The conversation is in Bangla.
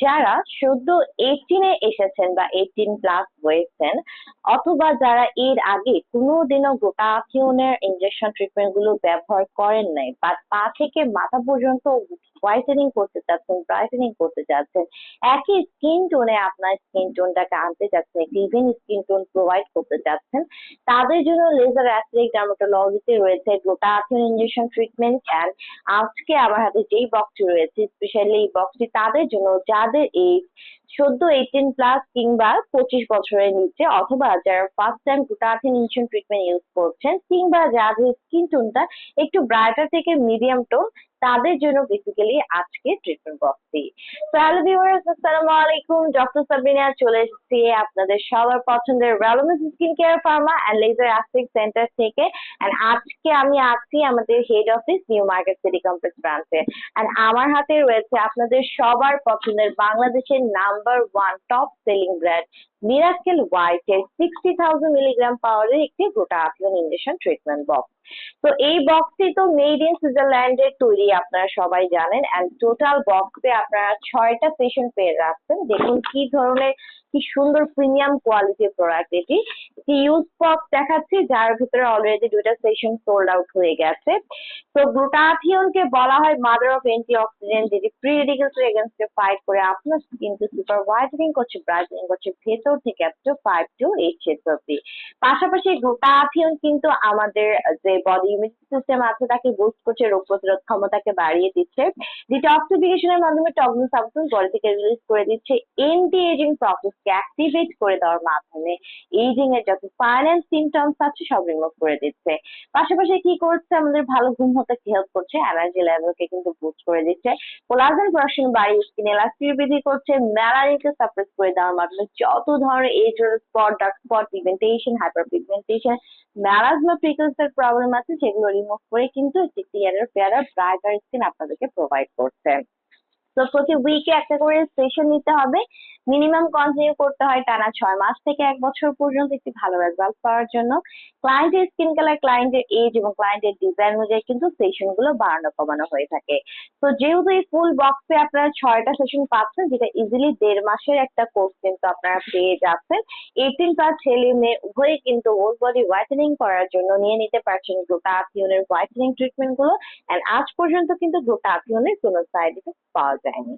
যারা সদ্য এইটিনে এসেছেন বা এইটিন প্লাস হয়েছেন, অথবা যারা এর আগে কোনোদিনও গ্লুটাথিওনের ইনজেকশন ট্রিটমেন্টগুলো ব্যবহার করেন নাই, বা পা থেকে মাথা পর্যন্ত হোয়াইটেনিং করতে চাচ্ছেন ব্রাইটেনিং করতে চাচ্ছেন, একই স্কিন টোনে আপনার স্কিন টোনটাকে আনতে চাচ্ছেন, একটি ইভেন স্কিন টোন প্রোভাইড করতে চাচ্ছেন, তাদের জন্য লেজার অ্যাস্ট্রিক ডার্মাটোলজিতে রয়েছে গ্লুটাথিওন ইনজেকশন ট্রিটমেন্ট অ্যান্ড আজকে আমার হাতে যেই বক্সটি রয়েছে স্পেশালি এই বক্সটি তাদের জন্য যাদের এজ চোদ্দ এইটিন প্লাস কিংবা পঁচিশ বছরের নিচে অথবা যারা first time glutathione injection treatment use করছেন কিংবা যাদের স্কিন টোনটা একটু ব্রাইটার থেকে মিডিয়াম টোন তাদের জন্য বেসিক্যালি আজকে ট্রিটমেন্ট বক্সটি তো হ্যালো ভিউয়ার্স আসসালামু আলাইকুম। ডক্টর সাবিনা চলে এসেছি আপনাদের সবার পছন্দের রেলোমেন্স skin care pharma and laser aesthetic centre থেকে। অ্যান্ড আজকে আমি আছি আমাদের head office new market city complex ব্রাঞ্চে অ্যান্ড আমার হাতে রয়েছে আপনাদের সবার পছন্দের বাংলাদেশের number one top selling brand miracle হোয়াইটের সিক্সটি থাউজেন্ড মিলিগ্রাম পাওয়ারের একটি গোটা আফিয়ন ইঞ্জেকশন ট্রিটমেন্ট বক্স তো এই বক্সটি তো মেড ইন সুইজারল্যান্ডের তৈরি, আপনারা সবাই জানেন অ্যান্ড টোটাল বক্সে আপনারা ছয়টা পেশেন্ট পেয়ে যাচ্ছেন। দেখুন কি ধরনের কি সুন্দর প্রিমিয়াম কোয়ালিটির প্রোডাক্ট এটি। একটি ইউজ বক্স দেখাচ্ছি, যার ভিতরে অলরেডি দুইটা সেশন সোল্ড আউট হয়ে গেছে। তো গ্লুটাথিয়নকে বলা হয় মাদার অফ অ্যান্টি অক্সিডেন্ট যেটি প্রি রেডিকেলস এগেনস্টে ফাইট করে, আপনার স্কিনকে সুপার হোয়াইটেনিং করছে ব্রাইটেনিং করছে, ভেতর থেকে up to five to eight shades অব্দি পাশাপাশি গ্লুটাথিয়ন কিন্তু আমাদের যে বডি ইমিউনিটি সিস্টেম আছে, তাকে বুস্ট করছে, রোগ প্রতিরোধ ক্ষমতাকে বাড়িয়ে দিচ্ছে। ডিটক্সিফিকেশনের মাধ্যমে টক্সিন সাবস্টেন্স বডি থেকে রিলিজ করে দিচ্ছে। এন্টি এজিং প্রসেসকে অ্যাক্টিভেট করে দেওয়ার মাধ্যমে এইজিং এর যত ফাইন্যান্স সিমটমস আছে সব রিমুভ করে দিচ্ছে। পাশাপাশি কি করছে? আমাদের ভালো ঘুম হতে হেল্প করছে এনার্জি লেভেলকে কিন্তু বুস্ট করে দিচ্ছে। কোলাজেন প্রোডাকশন বাড়িয়ে স্কিন এলাস্টিক বৃদ্ধি করছে ম্যালারিকে সাপ্রেস করে দেওয়ার মাধ্যমে যত ধরনের age spot dark spot pigmentation hyper pigmentation melasma pickles এর প্রবলেম আছে, সেগুলো রিমুভ করে কিন্তু একটি ক্লিয়ারার ফেয়ারার ব্রাইটার স্কিন আপনাদেরকে প্রোভাইড করছে। তো প্রতি উইকে একটা করে সেশন নিতে হবে। মিনিমাম কন্টিনিউ করতে হয় টানা ছয় মাস থেকে এক বছর পর্যন্ত একটি ভালো রেজাল্ট পাওয়ার জন্য। ক্লায়েন্টের স্কিন কালার ক্লায়েন্টের এজ এবং ক্লায়েন্টের ডিজাইন অনুযায়ী কিন্তু সেশনগুলো বাড়ানো কমানো হয়ে থাকে। তো যেহেতু এই ফুল বক্সে আপনারা ছয়টা সেশন পাচ্ছেন, যেটা ইজিলি দেড় মাসের একটা কোর্স কিন্তু আপনারা পেয়ে যাচ্ছেন এইটিন প্লাস ছেলে মেয়ে উভয়ে কিন্তু হোল বডি হোয়াইটেনিং করার জন্য নিয়ে নিতে পারছেন গ্লুটাথিওনের হোয়াইটেনিং ট্রিটমেন্টগুলো। এন্ড আজ পর্যন্ত কিন্তু গ্লুটাথিওনের কোনো সাইড ইফেক্ট পাওয়া যায়নি।